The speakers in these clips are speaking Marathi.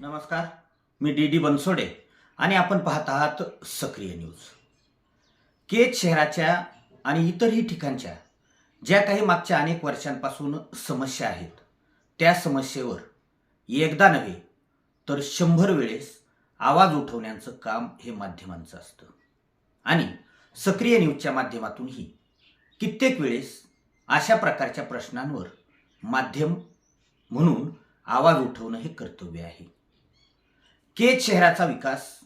नमस्कार. मी डी डी बनसोडे आणि आपण पाहत आहात सक्रिय न्यूज. केज शहराच्या आणि इतरही ठिकाणच्या ज्या काही मागच्या अनेक वर्षांपासून समस्या आहेत त्या समस्येवर एकदा नव्हे तर शंभर वेळेस आवाज उठवण्याचं काम हे माध्यमांचं असतं. आणि सक्रिय न्यूजच्या माध्यमातूनही कित्येक वेळेस अशा प्रकारच्या प्रश्नांवर माध्यम म्हणून आवाज उठवणं हे कर्तव्य आहे. केज शहराचा विकास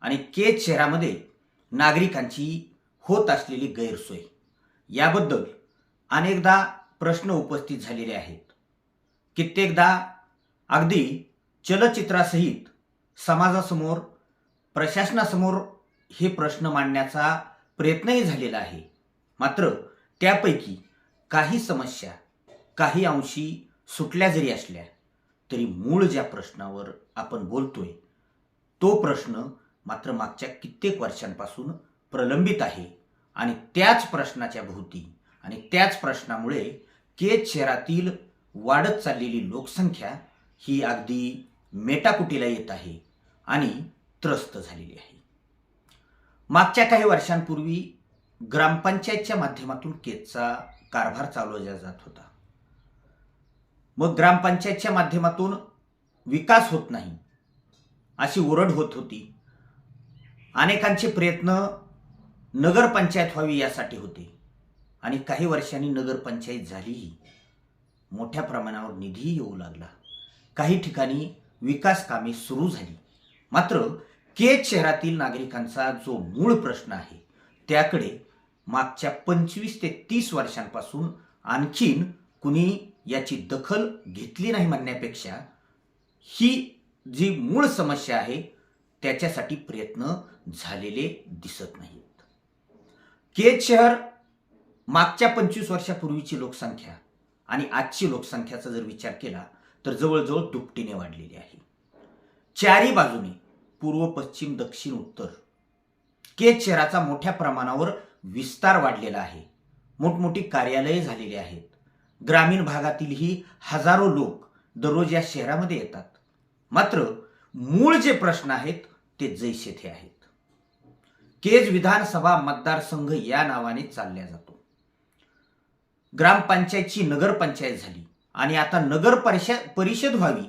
आणि केज शहरामध्ये नागरिकांची होत असलेली गैरसोय. याबद्दल अनेकदा प्रश्न उपस्थित झालेले आहेत. कित्येकदा अगदी चलचित्रासहित समाजासमोर प्रशासनासमोर हे प्रश्न मांडण्याचा प्रयत्नही झालेला आहे. मात्र त्यापैकी काही समस्या काही अंशी सुटल्या जरी असल्या तरी मूळ ज्या प्रश्नावर आपण बोलतोय तो प्रश्न मात्र मागच्या कित्येक वर्षांपासून प्रलंबित आहे. आणि त्याच प्रश्नाच्या भोवती आणि त्याच प्रश्नामुळे केज शहरातील वाढत चाललेली लोकसंख्या ही अगदी मेटाकुटीला येत आहे आणि त्रस्त झालेली आहे. मागच्या काही वर्षांपूर्वी ग्रामपंचायतच्या माध्यमातून केजचा कारभार चालवला जात होता. मग ग्रामपंचायतच्या माध्यमातून विकास होत नाही. अशी ओरड होत होती. अनेकांचे प्रयत्न नगरपंचायत व्हावी यासाठी होते. आणि काही वर्षांनी नगरपंचायत झालीही. मोठ्या प्रमाणावर निधीही येऊ लागला. काही ठिकाणी विकास कामे सुरू झाली. मात्र केज शहरातील नागरिकांचा जो मूळ प्रश्न आहे त्याकडे मागच्या पंचवीस ते तीस वर्षांपासून आणखीन कुणी याची दखल घेतली नाही म्हणण्यापेक्षा ही जी मूळ समस्या आहे त्याच्यासाठी प्रयत्न झालेले दिसत नाहीत. केज शहर मागच्या पंचवीस वर्षापूर्वीची लोकसंख्या आणि आजची लोकसंख्याचा जर विचार केला तर जवळजवळ दुपटीने वाढलेली आहे. चारी बाजूने पूर्व पश्चिम दक्षिण उत्तर केज शहराचा मोठ्या प्रमाणावर विस्तार वाढलेला आहे. मोठमोठी कार्यालये झालेली आहेत. ग्रामीण भागातीलही हजारो लोक दररोज या शहरामध्ये येतात. मात्र मूळ जे प्रश्न आहेत ते जैसे थे आहेत. केज विधानसभा मतदारसंघ या नावाने चालल्या जातो. ग्रामपंचायतची नगरपंचायत झाली आणि आता नगर परिषद परिषद व्हावी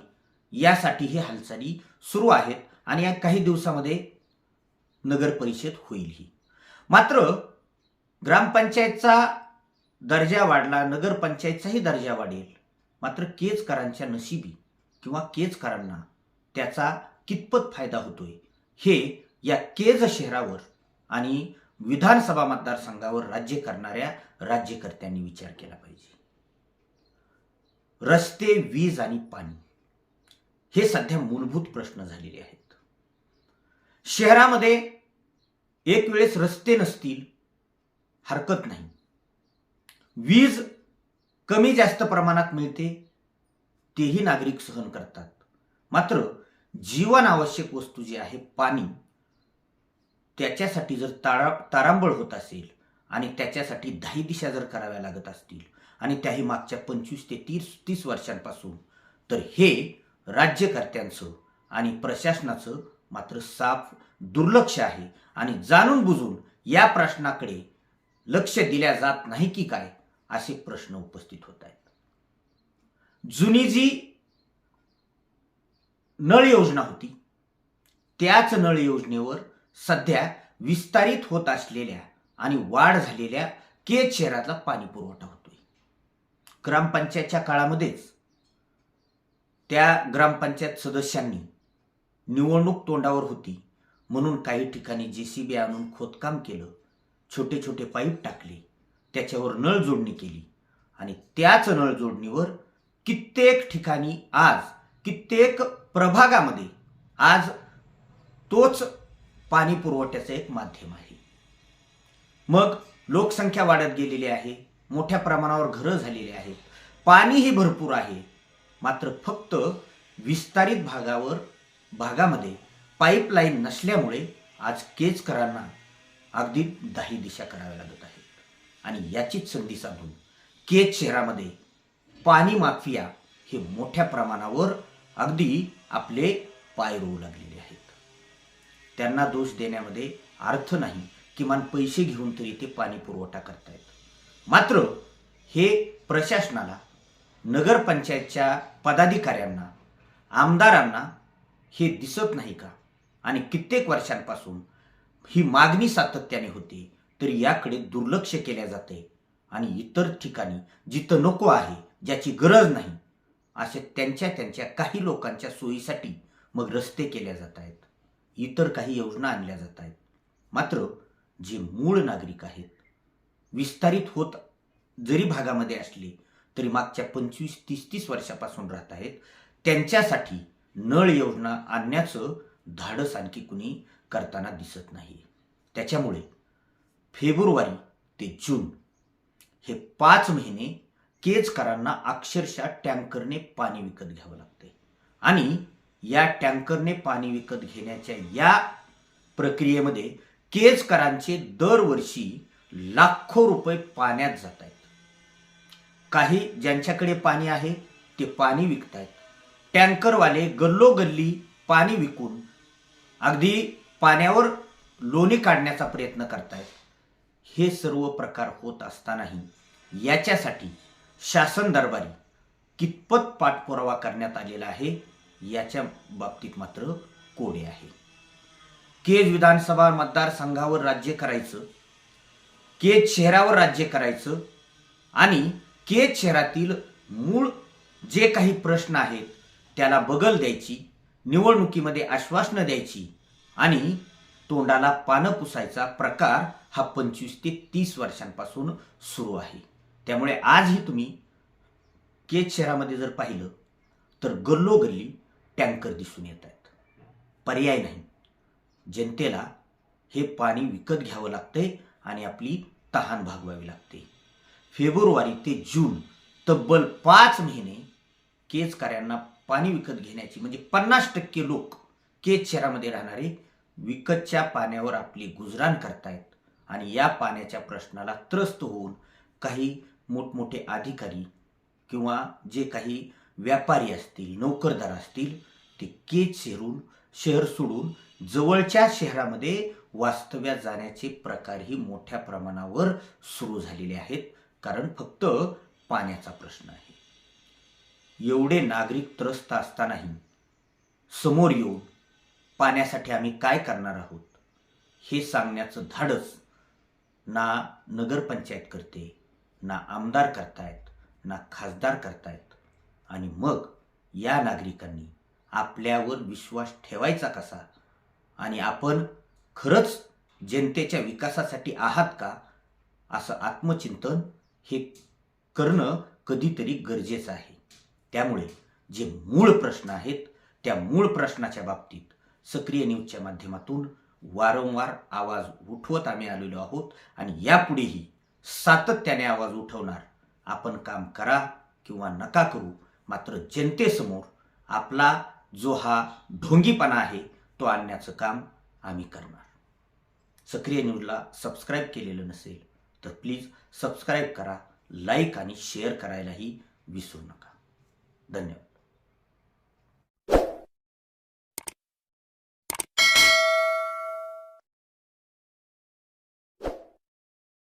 यासाठी ही हालचाली सुरू आहेत आणि या काही दिवसामध्ये नगर परिषद होईलही मात्र ग्रामपंचायतचा दर्जा वाढला नगरपंचायतचाही दर्जा वाढेल. मात्र केजकरांच्या नशिबी किंवा केजकरांना त्याचा कितपत फायदा होतोय? हे या केज शहरावर आणि विधानसभा मतदारसंघावर राज्य करणाऱ्या राज्यकर्त्यांनी विचार केला पाहिजे. रस्ते वीज आणि पाणी हे सध्या मूलभूत प्रश्न झालेले आहेत. शहरामध्ये एक वेळेस रस्ते नसतील हरकत नाही. वीज कमी जास्त प्रमाणात मिळते तेही नागरिक सहन करतात. मात्र जीवन आवश्यक वस्तू जी आहे पाणी त्याच्यासाठी जर तारा तारांबळ होत असेल आणि त्याच्यासाठी दाही दिशा जर कराव्या लागत असतील आणि त्याही मागच्या पंचवीस ते तीस तीस वर्षांपासून तर हे राज्यकर्त्यांचं आणि प्रशासनाचं मात्र साफ दुर्लक्ष आहे आणि जाणून बुजून या प्रश्नाकडे लक्ष दिल्या जात नाही की काय असे प्रश्न उपस्थित होत आहेत. जुनी जी नळ योजना होती. त्याच नळ योजनेवर सध्या विस्तारित होत असलेल्या आणि वाढ झालेल्या केज शहरातला पाणी पुरवठा होतोय. ग्रामपंचायतच्या काळामध्येच त्या ग्रामपंचायत सदस्यांनी निवडणूक तोंडावर होती म्हणून काही ठिकाणी जे सी बी आणून खोदकाम केलं छोटे छोटे पाईप टाकले त्याच्यावर नळ जोडणी केली आणि त्याच नळ जोडणीवर कित्येक ठिकाणी आज कित्येक प्रभागामध्ये आज तोच पाणी पुरवठ्याचं एक माध्यम आहे. मग लोकसंख्या वाढत गेलेली आहे मोठ्या प्रमाणावर घरं झालेली आहेत. पाणीही भरपूर आहे मात्र फक्त विस्तारित भागावर भागामध्ये पाईपलाईन नसल्यामुळे आज केजकरांना अगदी दाही दिशा कराव्या लागत आहेत. आणि याचीच संधी साधून केज शहरामध्ये पाणी माफिया हे मोठ्या प्रमाणावर अगदी आपले पाय रोवू लागलेले आहेत. त्यांना दोष देण्यामध्ये अर्थ नाही किमान पैसे घेऊन तरी ते पाणी पुरवठा करतायत. मात्र हे प्रशासनाला नगरपंचायतच्या पदाधिकाऱ्यांना आमदारांना हे दिसत नाही का? आणि कित्येक वर्षांपासून ही मागणी सातत्याने होते तरी याकडे दुर्लक्ष केल्या जाते. आणि इतर ठिकाणी जिथं नको आहे ज्याची गरज नाही असे त्यांच्या त्यांच्या काही लोकांच्या सोयीसाठी मग रस्ते केल्या जात आहेत. इतर काही योजना आणल्या जात आहेत. मात्र जे मूळ नागरिक आहेत विस्तारित होत जरी भागामध्ये असले तरी मागच्या पंचवीस तीस तीस वर्षापासून राहत आहेत. त्यांच्यासाठी नळ योजना आणण्याचं धाडस आणखी कुणी करताना दिसत नाही त्याच्यामुळे फेब्रुवारी ते जून हे पाच महिने केजकरांना अक्षरशः टँकरने पाणी विकत घ्यावं लागते आणि या टँकरने पाणी विकत घेण्याच्या या प्रक्रियेमध्ये केजकरांचे दरवर्षी लाखो रुपये पाण्यात जात आहेत काही ज्यांच्याकडे पाणी आहे ते पाणी विकतायत. टँकरवाले गल्लोगल्ली पाणी विकून अगदी पाण्यावर लोणी काढण्याचा प्रयत्न करतायत. हे सर्व प्रकार होत असतानाही याच्यासाठी शासन दरबारी कितपत पाठपुरावा करण्यात आलेला आहे याच्या बाबतीत मात्र कोडे आहे. केज विधानसभा मतदारसंघावर राज्य करायचं केज शहरावर राज्य करायचं आणि केज शहरातील मूळ जे काही प्रश्न आहेत त्याला बगल द्यायची निवडणुकीमध्ये आश्वासनं द्यायची आणि तोंडाला पानं पुसायचा प्रकार हा पंचवीस ते तीस वर्षांपासून सुरू आहे. त्यामुळे आजही तुम्ही केज शहरामध्ये जर पाहिलं तर गल्लोगल्ली टँकर दिसून येत आहेत. पर्याय नाही. जनतेला हे पाणी विकत घ्यावं लागतंय आणि आपली तहान भागवावी लागते. फेब्रुवारी ते जून तब्बल पाच महिने केचकऱ्यांना पाणी विकत घेण्याची म्हणजे पन्नास टक्के लोक केज शहरामध्ये राहणारे विकतच्या पाण्यावर आपली गुजराण करतायत. आणि या पाण्याच्या प्रश्नाला त्रस्त होऊन काही मोठमोठे अधिकारी किंवा जे काही व्यापारी असतील नोकरदार असतील ते केज शेरून शहर सोडून जवळच्या शहरामध्ये वास्तव्यात जाण्याचे प्रकारही मोठ्या प्रमाणावर सुरू झालेले आहेत. कारण फक्त पाण्याचा प्रश्न आहे. एवढे नागरिक त्रस्त असतानाही समोर येऊन पाण्यासाठी आम्ही काय करणार आहोत हे सांगण्याचं धाडस ना नगरपंचायत करते ना आमदार करतायत ना खासदार करतायत. आणि मग या नागरिकांनी आपल्यावर विश्वास ठेवायचा कसा? आणि आपण खरंच जनतेच्या विकासासाठी आहात का? असं आत्मचिंतन हे करणं कधीतरी गरजेचं आहे. त्यामुळे जे मूळ प्रश्न आहेत त्या मूळ प्रश्नाच्या बाबतीत सक्रिय न्यूजच्या माध्यमातून वारंवार आवाज उठवत आम्ही आलेलो आहोत. आणि यापुढेही सातत्याने आवाज उठवणार. आपण काम करा किंवा नका करू मात्र जनतेसमोर आपला जो हा ढोंगीपणा आहे तो आणण्याचं काम आम्ही करणार. सक्रिय न्यूजला सबस्क्राईब केलेलं नसेल तर प्लीज सबस्क्राईब करा लाईक आणि शेअर करायलाही विसरू नका. धन्यवाद.